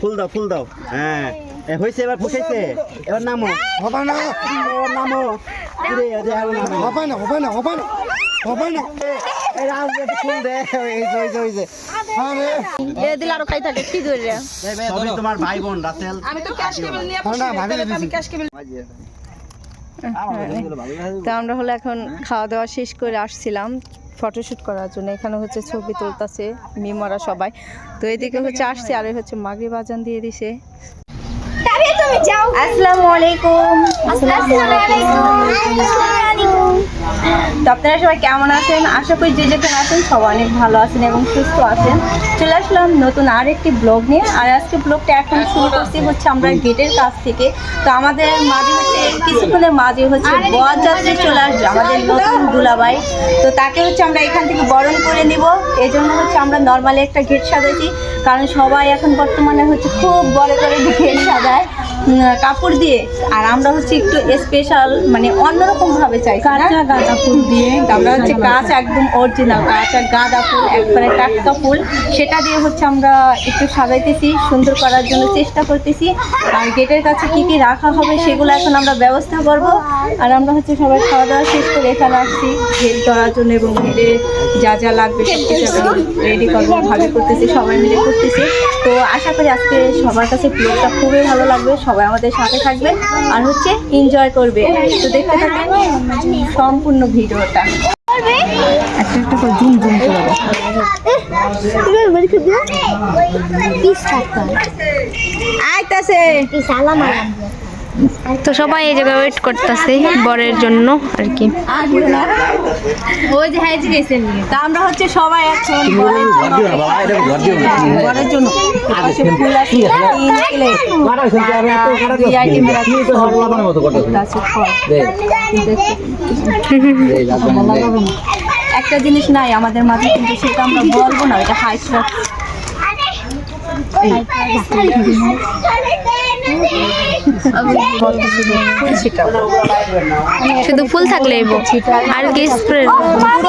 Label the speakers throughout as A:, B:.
A: ফুল দাও ফুল দাও। হ্যাঁ। হয়েছে এবার ফুটাইছে এবার নামো।
B: হবে না।
A: এবার নামো।
B: হবে না হবে না হবে না হবে না।
A: এই রাজনীতি ফুল দে। এই যে, এই যে,
B: আরে।
C: এ দিলে আরও খাই থাকে কি ধরে।
A: সবই তোমার ভাই বোন রাসেল।
C: আমি তো ক্যাশ কেবল নিয়ে
B: ভাবি
C: আমি ক্যাশ কেবল
D: তো আমরা হলো এখন খাওয়া দাওয়া শেষ করে আসছিলাম। ফটোশ্যুট করার জন্য। এখানে হচ্ছে ছবি তুলতেছে মিমরা সবাই। তো এদিকে হচ্ছে আসছে আর হচ্ছে মাগরি বাজান দিয়ে দিছে। আসসালামু আলাইকুম। আসসালামু আলাইকুম। তো আপনারা সবাই কেমন আছেন? আশা করি যে যেখানে আছেন সবাই অনেক ভালো আছেন এবং সুস্থ আছেন। চলে আসলাম নতুন আরেকটি ব্লগ নিয়ে। আর আজকে ব্লগটা এখন শুরু করছি হচ্ছে আমরা গেটের কাছ থেকে। তো আমাদের মাঝে হচ্ছে, কিছুক্ষণের মাঝে হচ্ছে বরযাত্রী চলে আসবে আমাদের নতুন দুলাবাই তো তাকে হচ্ছে আমরা এখান থেকে বরণ করে নিব। এই জন্য হচ্ছে আমরা নর্মালি একটা গেট সাজাইছি। কারণ সবাই এখন বর্তমানে হচ্ছে খুব বড় করে গেট সাজায়। কাপড় দিয়ে। আর আমরা হচ্ছে একটু স্পেশাল মানে অন্যরকম ভাবে চাই কাঁচা গাঁদা ফুল দিয়ে আমরা হচ্ছে গাছ একদম অরিজিনাল কাঁচা গাঁদা ফুল একবারে টাটকা ফুল। সেটা দিয়ে হচ্ছে আমরা একটু সাজাইতেছি সুন্দর করার জন্য চেষ্টা করতেছি। আর গেটের কাছে কি কি রাখা হবে সেগুলো এখন আমরা ব্যবস্থা করব। আর আমরা হচ্ছে সবাই খাওয়া দাওয়া শেষ করে এখানে আসছি। গেট করার জন্য এবং গেটে যা যা লাগবে সব কিছু রেডি করব ভাবে করতেছি সবাই মিলে করতেছি। তো আশা করি আজকে সবার কাছে ব্লগটা খুবই ভালো লাগবে সবাই আমাদের সাথে থাকবে আর হচ্ছে এনজয় করবে। তো দেখতে থাকেন সম্পূর্ণ ভিডিওটা। একটা একটা করে জুম জুম করে দেখো। আইতাছে
E: তো সবাই এই জায়গায় ওয়েট করতেছে বরের জন্য আর কি।
D: ওই যে হাইজি গেছেন তা আমরা হচ্ছে সবাই বরের জন্য। একটা জিনিস নাই আমাদের মাঝে কিন্তু সেটা আমরা বলব না এটা হাইট
E: শুধু ফুল থাকলে এবো আর কি স্প্রে
D: হয়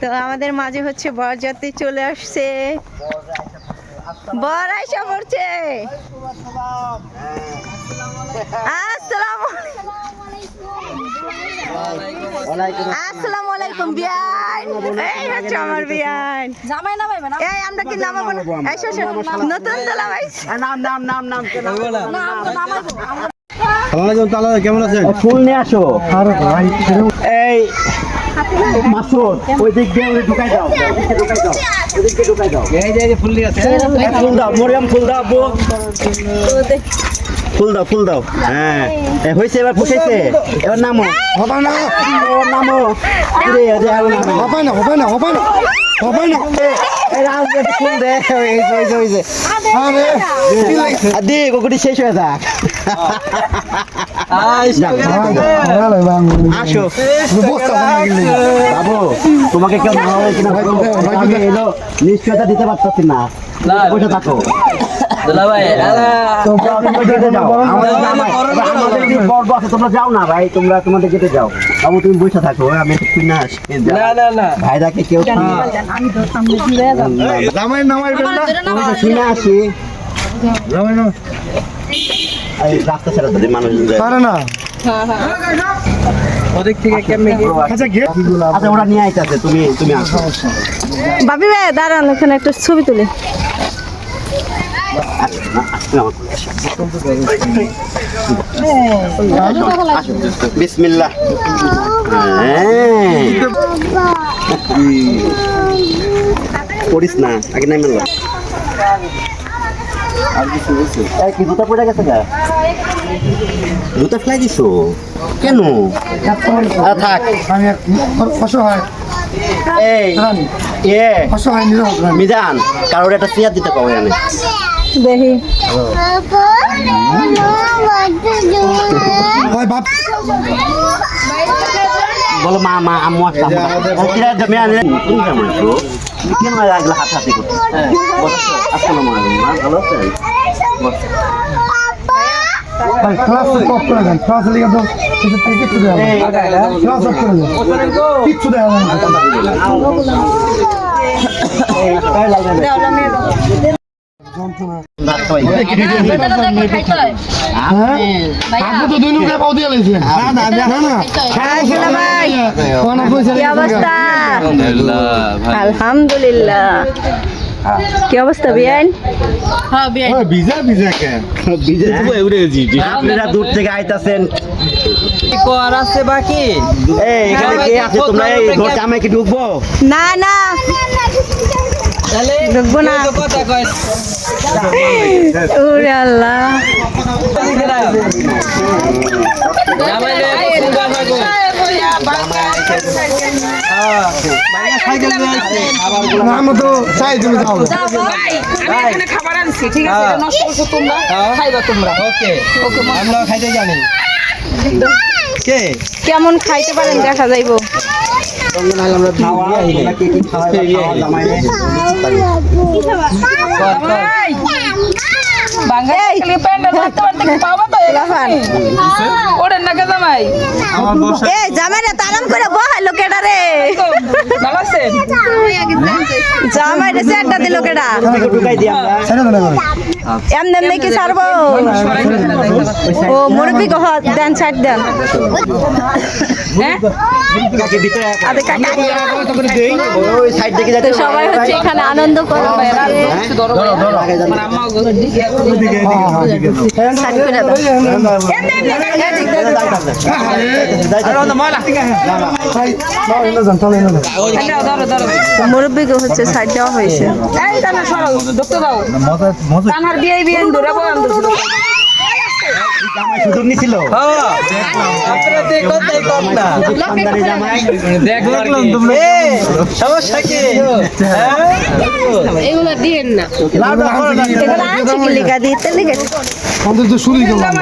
D: তো আমাদের মাঝে হচ্ছে বরযাত্রী চলে আসছে বর আইসা পড়ছে আসসালামু আলাইকুম বিয়ান। এই হচ্ছে আমার বিয়ান।
C: জামাই না ভাইবা না
D: এই আমরা কি নামাবো না? এই নতুন দোলা ভাইছে
A: নাম নাম নাম নাম
C: না আমরা
B: আলাইকুম তালা কেমন আছেন?
A: ফুল নিয়ে আসো।
B: আরে ভাই
A: এই মাসুদ ওই দিক দিয়ে ওই ঢুকাই দাও ঢুকাই দাও ওই দিকে ঢুকাই দাও। এই যে ফুল নিয়ে আছে। ফুল দাও মরিয়াম ফুল দাও ফুল দাও ফুল দাও। হ্যাঁ। এ হয়েছে এবার ফুটাইছে। এবার নামো।
B: হবে না।
A: এবার নামো। নামো।
B: হবে না হবে না হবে না। হবে না।
A: শেষ হয়ে যাক। আসো। বাবু তোমাকে কেউ নিশ্চয়তা দিতে পারতেছি না বসে থাকো। তোমরা যাও। না ভাই তোমরা তোমাদের যাও। বাবু তুমি বসে থাকো আমি একটু না না না। ভাইরাকে কেউ শুনে আসি। রাস্তা ছেড়ে মানুষ
B: পারে না। আচ্ছা
A: আচ্ছা ওরা নিয়ে আইতাছে তুমি তুমি আসো।
D: বাবি ভাই দাঁড়ান এখানে একটা ছবি তুলি।
A: বিসমিল্লাহ। হ্যাঁ। করিস না আগে নাই মেলা কি জুতা পড়ে গেছে গা? জুতা ফেলাই দিছো? কেন? আ, থাক।
B: আমি অসহায়।
A: এই। এ মিজান কারোর একটা চেয়ার দিতে জানে
D: দেখি।
A: বলো মা মা আম্মু জমে তুমি কেমন আছো? কেন লাগল হাত হাতে করতে আসসালামু আলাইকুম মা ভালো আছেন?
B: ভাই ক্লাস কপ করে দেন। ক্লাস লিখে দাও কিছু করে। কিচ্ছু দেওয়া হ্যাঁ?
D: আলহামদুলিল্লাহ কি অবস্থা বিয়ান
A: আপনারা দূর থেকে আইতাছেন
F: কর আছে বাকি
A: এই এখানে ঢুকবো
D: না না ঢুকবো না। ওরে আল্লাহ।
F: তো সুন্দর লাগো
B: না, আমরা তো চাই তুমি যাও।
F: ওকে। আমরা খাইতে জানি। কে?
D: কেমন খাইতে পারেন দেখা যাইবো।
A: আমরা।
D: এমনি কি ছাড়বো? ও মুরব্বী কহ দেন ছাড় দেন।
A: যাচ্ছে
D: সবাই হচ্ছে এখানে আনন্দ করবে। মুরব্বীকে হচ্ছে সাইড দেওয়া হয়েছে
A: জামাই সুযোগ নিছিল
F: হ্যাঁ সমস্যা কি?
E: এগুলো দিয়েন না।
B: শুরুই করলাম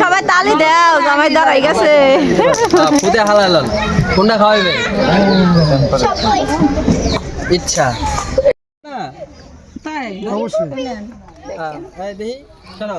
D: সবাই তালি দাও। জামাই দাঁড়াই গেছে।
F: কোনটা খাওয়াইবে? ইচ্ছা।
B: অবশ্যই।
F: হ্যাঁ এই দেখি শোনো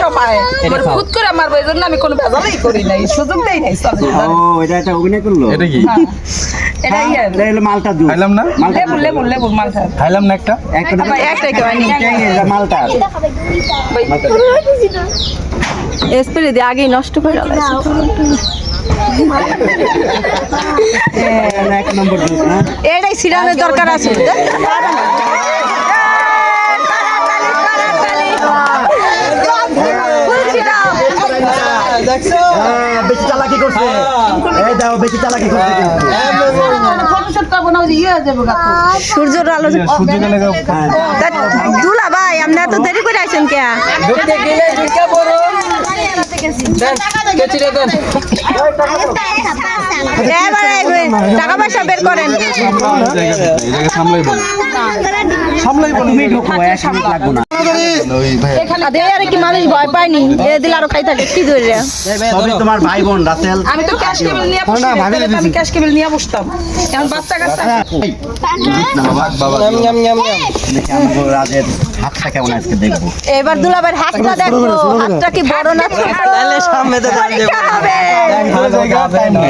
G: সময়। করে মারবো এই জন্য আমি কোনো ভেজালই করি নাই সুযোগ দেই নাই
A: ও এটা একটা অভিনয় করল?
H: এটা কি?
G: এটা
A: এটা হলো মালটা
H: খাইলাম না?
A: মালটা
G: লেবু লেবু লেবু মালটা।
H: খাইলাম না একটা?
A: মালটা।
D: স্প্রে দিয়ে আগেই নষ্ট করে
A: জুস
D: এটাই সিরানের দরকার আছে।
F: দেখছ?
A: হ্যাঁ, বেশি চালাকি করছে। এই দাও বেশি চালাকি করছে কিন্তু।
D: সূর্যের আলো
A: হ্যাঁ,
D: তা দুলা ভাই আপনি এত দেরি করে আসেন কে টাকা পয়সা বের করেন। মানুষ ভয় পায়নি? এ আরও খাই থাকে কি ধরে?
A: তোমার ভাই বোন রাসেল।
G: আমি তো ক্যাশ কেবল নিয়ে বসছি তাহলে তো আমি ক্যাশ কেবল নিয়ে বসতাম। এখন বাচ্চা কাচ্চা
H: বাবা
F: নাম নাম নাম। নাম
A: দেখি আমাকে রাজের হাতটা কেমন আজকে দেখব।
D: এবার দুলাভাইয়ের হাতটা দেখো হাতটা কি বড় না ছোট?
F: তাহলে সামনে তো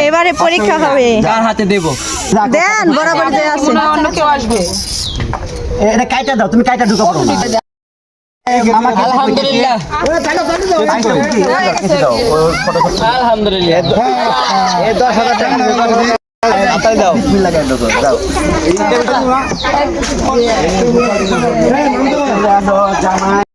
D: এবারে পরীক্ষা হবে।
F: কার হাতে দেবো।
D: দেন বরাবর যে আছে
G: অন্য কেউ আসবে।
A: এটা কাইটা দাও তুমি কাইটা ঢুকে পড়ো
F: আলহামদুলিল্লাহ। দাও।
A: জামাই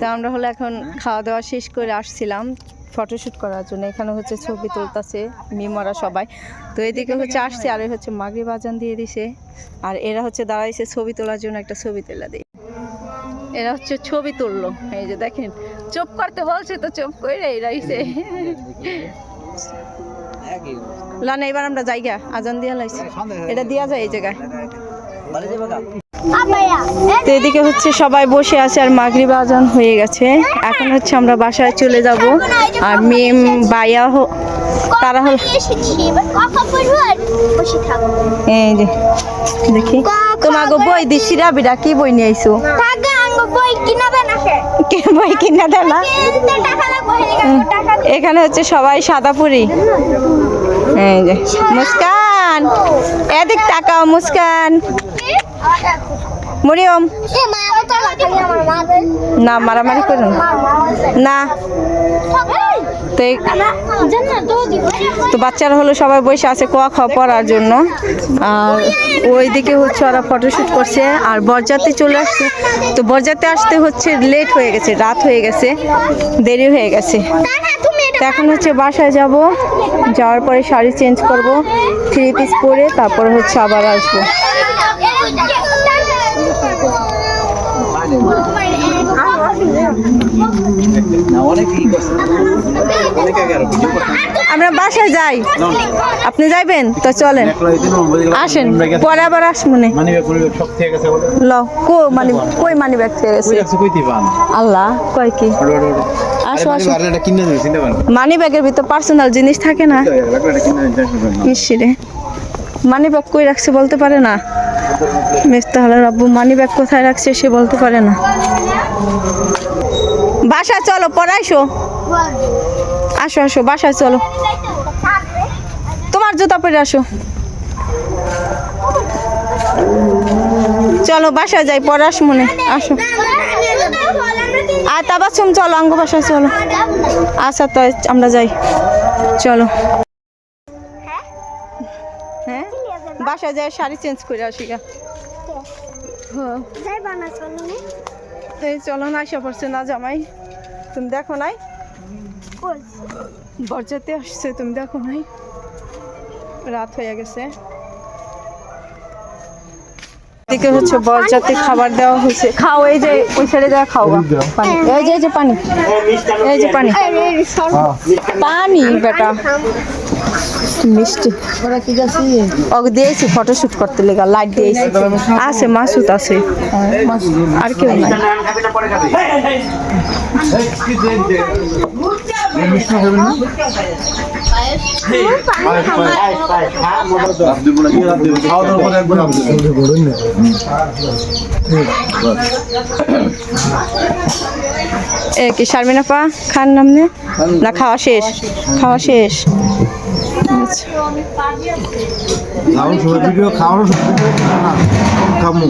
D: তো আমরা হলো এখন খাওয়া দাওয়া শেষ করে আসছিলাম ফটোশ্যুট করার জন্য। এখানে হচ্ছে ছবি তুলতেছে মিমরা সবাই। তো এদিকে হচ্ছে আসছে, আর হচ্ছে মাগরি বাজান দিয়ে দিছে। আর এরা হচ্ছে দাঁড়াইছে ছবি তোলার জন্য একটা ছবি তুলে দিই এরা হচ্ছে ছবি তুললো। এই যে দেখেন, চুপ করতে বলছে তো চুপ করে এরাইছে লানা এবার আমরা জায়গা আজান দিয়া লাইছি। এটা দিয়া যায় এই জায়গায়। তো এদিকে হচ্ছে সবাই বসে আছে আর মাগরিব আজান হয়ে গেছে। এখন হচ্ছে আমরা বাসায় চলে যাব। আর মেম বায়া হো- তারা হল এই যে দেখি। তোমাকে বই দিছি রাবিরা কি বই নিয়ে আইছো? কে বই কিনা দেয় এখানে হচ্ছে সবাই সাদাপুরি এই যে, মুস্কান। এদিক তাকাও, মুস্কান। মরিয়ম। না, মারামারি করুন। না। তো তো বাচ্চারা হলো সবাই বসে আছে কোয়া খাওয়া পড়ার জন্য। আর ওইদিকে হচ্ছে ওরা ফটোশ্যুট করছে। আর বরযাত্রী চলে আসছে। তো বরযাত্রী আসতে হচ্ছে লেট হয়ে গেছে, রাত হয়ে গেছে, দেরি হয়ে গেছে। তো এখন হচ্ছে বাসায় যাব। যাওয়ার পরে শাড়ি চেঞ্জ করব থ্রি পিস পরে, তারপর হচ্ছে আবার আসব। আমরা বাসায় যাই। আপনি যাইবেন? তো চলেন। আসেন। পরে আবার আসমনে
H: মানে সব থেকে গেছে বলে।
D: ল কো মানি কই মানি ব্যাগ গেছে? আল্লাহ কয় কি? আসো আসো। মানি ব্যাগের ভিতর পার্সোনাল জিনিস থাকে না? ইসিরে মানি ব্যাগ কই রাখছে বলতে পারে না? মিস্তা হলো রব্বু মানি ব্যাগ কোথায় রাখছে সে বলতে পারে না। বাসা চলো পড়াইশো আসো আসো, বাসায় চলো। তোমার জুতা পরে আসো। চলো, বাসায় যাই পড়াস মনে আসো। আর তাবাসুম চলো, আঙ্গ বাসায় চলো। আচ্ছা তো, আমরা যাই। চলো। হ্যাঁ? বাসায় যাই, শাড়ি চেঞ্জ করে আসি হ্যাঁ এই চলো না আসা পড়ছে না জামাই। তুমি দেখো নাই? বরজাতে আসছে তুমি দেখো নাই? রাত হয়ে গেছে। এদিকে হচ্ছে বরজাতে খাবার দেওয়া হয়েছে। খাও এই যে ওই সাইডে যা খাও পানি এই যে এই যে পানি। এই যে পানি। পানি বেটা। মিষ্টি। ওরা কি যাচ্ছে ওকে দিয়েছি ফটোশুট করতে লেগা লাইট দিয়েছি। আছে, মাসুদ আছে। আর কেউ নাই। এ কি শারমিনা পা খান নামনে না, খাওয়া শেষ। খাওয়া শেষ।
H: খাওয়ার সময় ভিডিও খাওয়ার সময় ভিডিও না। খামু